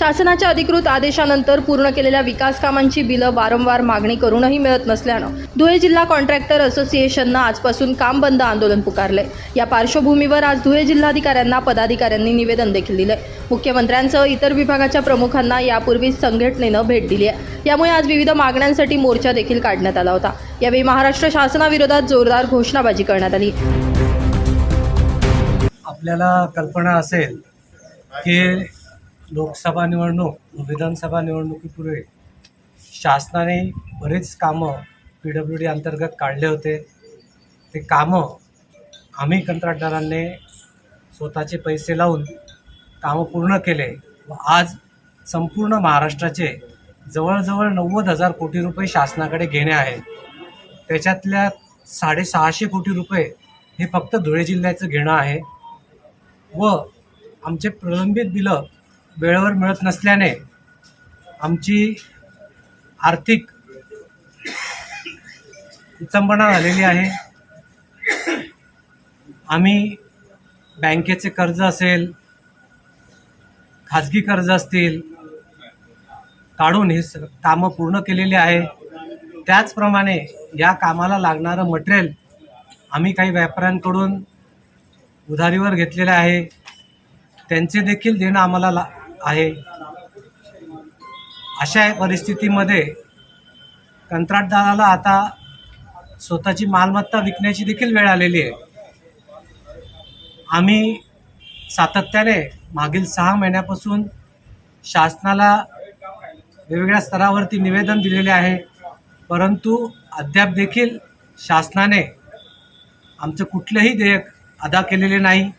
शासनाच्या अधिकृत आदेशानंतर पूर्ण केलेल्या विकास कामांची बिलं वारंवार मागणी करूनही मिळत नसल्यानं धुळे जिल्हा कॉन्ट्रॅक्टर असोसिएशननं आजपासून काम बंद आंदोलन पुकारले या पार्श्वभूमीवर आज धुळे जिल्हाधिकाऱ्यांना पदाधिकाऱ्यांनी निवेदन देखील दिले मुख्यमंत्र्यांसह इतर विभागाच्या प्रमुखांना यापूर्वीच संघटनेनं भेट दिली आहे. यामुळे आज विविध मागण्यांसाठी मोर्चा देखील काढण्यात आला होता. यावेळी महाराष्ट्र शासनाविरोधात जोरदार घोषणाबाजी करण्यात आली. आपल्याला कल्पना असेल की लोकसभा निवडणूक विधानसभा निवडणुकीपूर्वी शासनाने बरेच कामं पी डब्ल्यू डी अंतर्गत काढले होते. ते कामं आम्ही कंत्राटदारांनी स्वतःचे पैसे लावून कामं पूर्ण केले व आज संपूर्ण महाराष्ट्राचे जवळजवळ नव्वद हजार कोटी रुपये शासनाकडे घेणे आहे. त्याच्यातल्या साडेसहाशे कोटी रुपये हे फक्त धुळे जिल्ह्याचं घेणं आहे. व आमचे प्रलंबित बिलं वेळेवर मिळत नसल्याने आमची आर्थिक विचंबना झालेली आहे. आम्ही बँकेचे कर्ज असेल खाजगी कर्ज असतील काढून ही कामं पूर्ण केलेली आहे. त्याचप्रमाणे या कामाला लागणारं मटेरियल आम्ही काही व्यापाऱ्यांकडून उधारीवर घेतलेलं आहे. त्यांचे देखील देणं आम्हाला ला आहे. अशा परिस्थितीमध्ये कंत्राटदाराला आता स्वतःची मालमत्ता विकण्याची देखील वेळ आलेली आहे. आम्ही सातत्याने मागील सहा महिन्यापासून शासनाला वेगवेगळ्या स्तरावरती निवेदन दिलेले आहे. परंतु अद्याप देखील शासनाने आमचं कुठलंही देयक अदा केलेले नाही.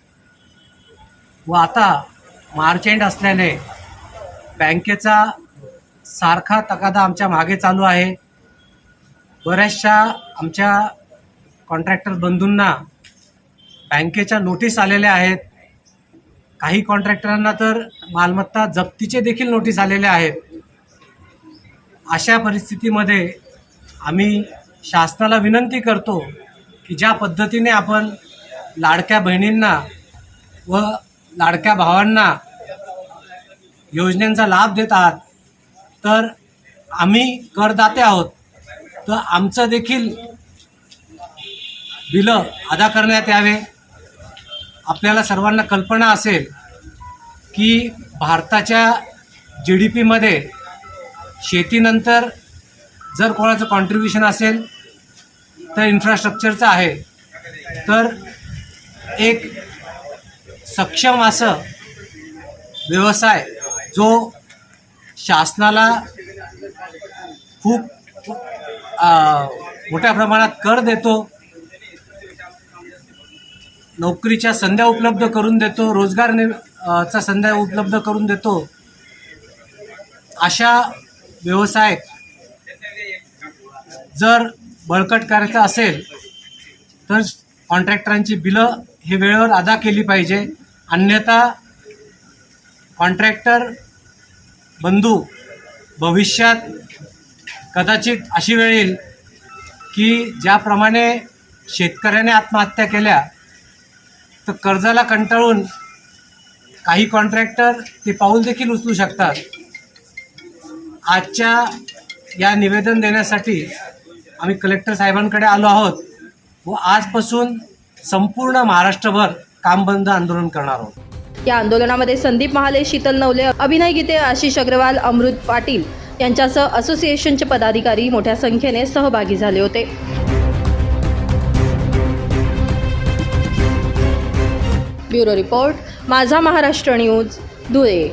व आता मार्च एंड असल्याने बँकेचा सारखा तकादा आमच्या मागे चालू आहे. बऱ्याचशा आमच्या कॉन्ट्रॅक्टर बंधूंना बँकेच्या नोटीस आलेल्या आहेत. काही कॉन्ट्रॅक्टरांना तर मालमत्ता जप्तीचे देखील नोटीस आलेले आहेत. अशा परिस्थितीमध्ये आम्ही शासनाला विनंती करतो की ज्या पद्धतीने आपण लाडक्या बहिणींना व लाडक्या भावांना योजनेचा लाभ देत आहात तर आम्ही करदाते आहोत. तर आमचं देखील बिलं अदा करण्यात यावे. आपल्याला सर्वांना कल्पना असेल की भारताच्या जी डी पीमध्ये शेतीनंतर जर कोणाचं कॉन्ट्रीब्युशन असेल तर इन्फ्रास्ट्रक्चरचं आहे. तर एक सक्षम असं व्यवसाय जो शासनाला खूप मोठ्या प्रमाणात कर देतो नोकरीच्या संध्या उपलब्ध करून देतो रोजगार नि चा संध्या उपलब्ध करून देतो अशा व्यवसाय जर बळकट करायचं असेल तर कॉन्ट्रॅक्टरांची बिलं हे वेळेवर अदा केली पाहिजे. अन्यथा कॉन्ट्रॅक्टर बंधू भविष्यात कदाचित अशी वेळ येईल की ज्याप्रमाणे शेतकऱ्याने आत्महत्या केल्या तर कर्जाला कंटाळून काही कॉन्ट्रॅक्टर ते पाऊल देखील उचलू शकतात. आजच्या या निवेदन देण्यासाठी आम्ही कलेक्टर साहेबांकडे आलो आहोत व आजपासून संपूर्ण महाराष्ट्रभर काम बंद आंदोलन करणार आहोत. या आंदोलनामध्ये संदीप महाले शीतल नवले अभिनय गीते आशिष अग्रवाल अमृत पाटील यांच्यासह असोसिएशनचे पदाधिकारी मोठ्या संख्येने सहभागी झाले होते. ब्युरो रिपोर्ट माझा महाराष्ट्र न्यूज धुळे.